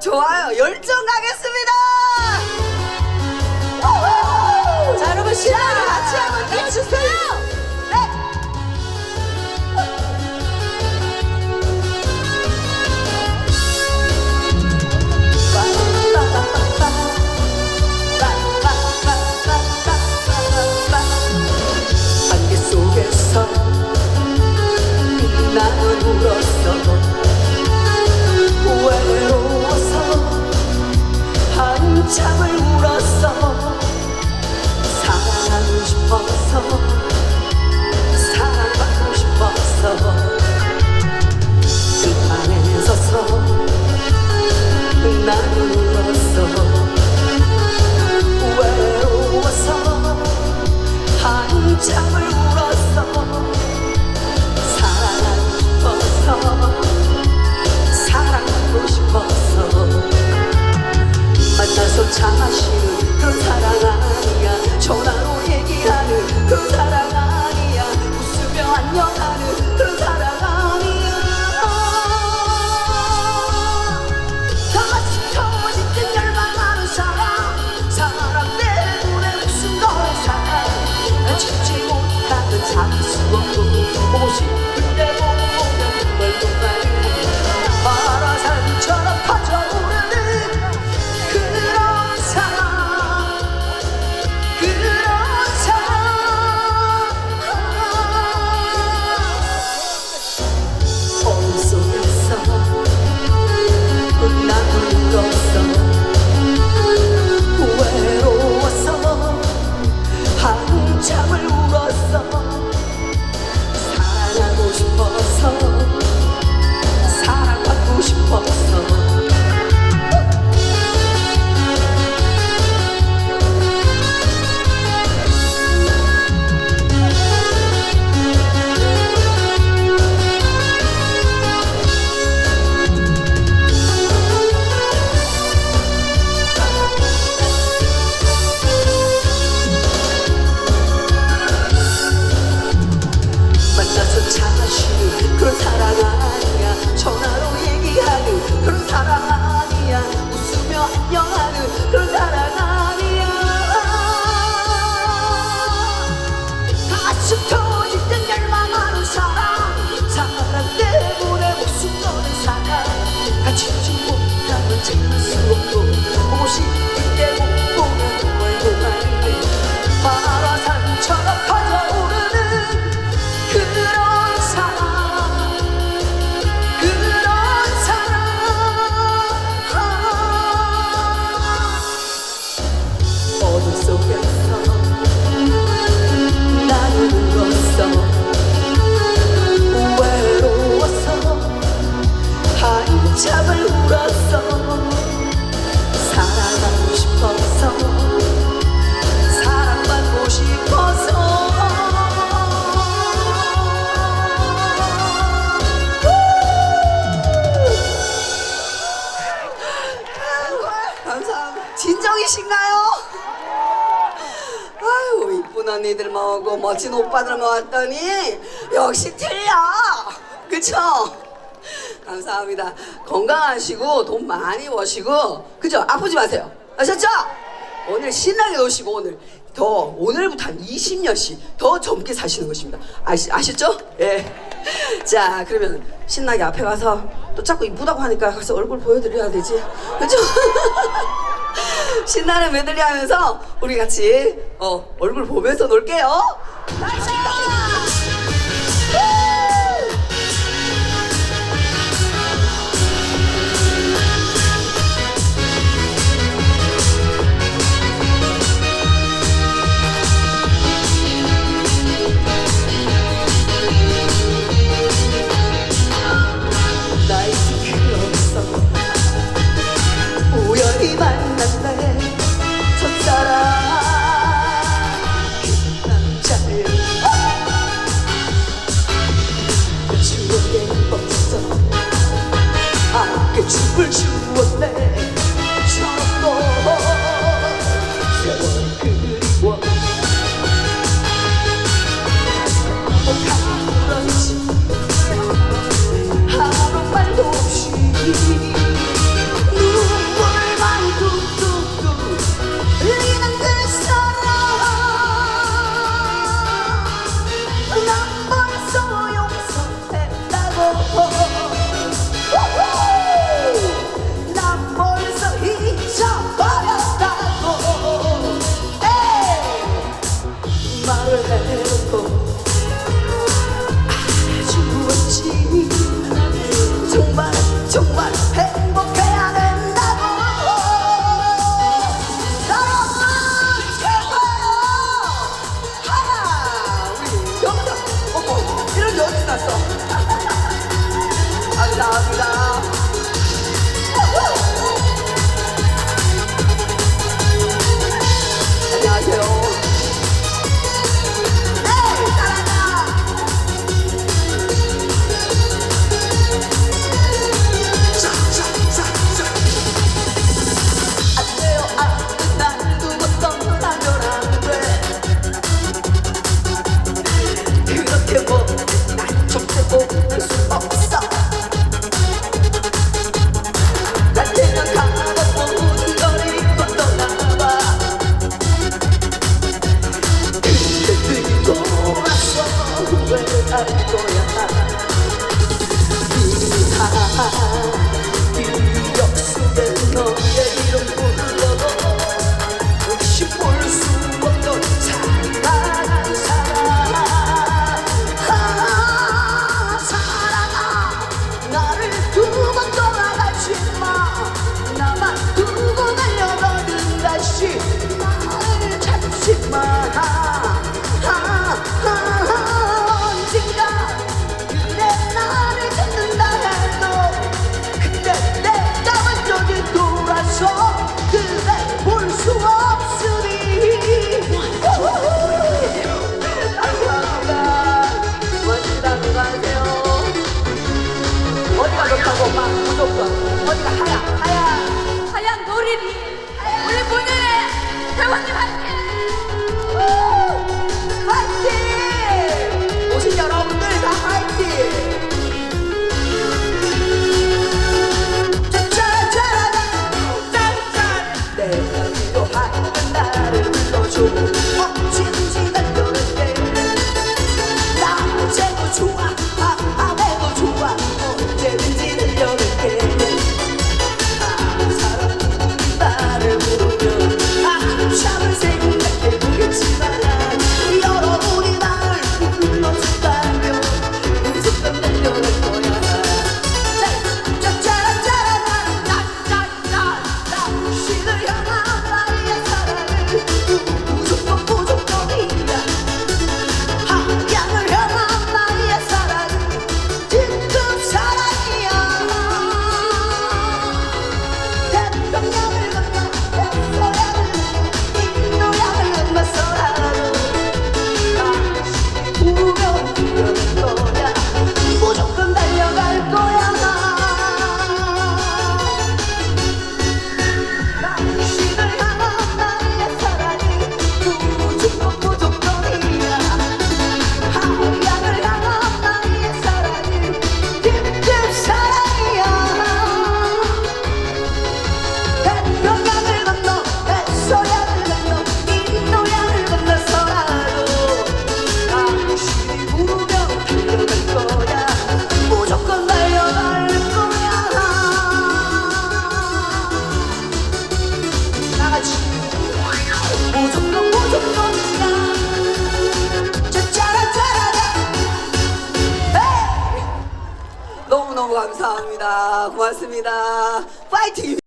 좋아요. 열정 가겠습니다. 자 여러분 신나게 참아시는 그 사랑 언니들 모으고 멋진 오빠들 모았더니 역시 틀려 그쵸? 감사합니다 건강하시고 돈 많이 버시고 그죠? 아프지 마세요 아셨죠? 오늘 신나게 노시고 오늘 더 오늘부터 한 20년씩 더 젊게 사시는 것입니다 아시, 아셨죠? 예. 자 그러면 신나게 앞에 가서 또 자꾸 이쁘다고 하니까 가서 얼굴 보여드려야 되지 그죠? 신나는 메들리 하면서 우리 같이 어, 얼굴 보면서 놀게요. 나이스! 啊。고맙습니다. 파이팅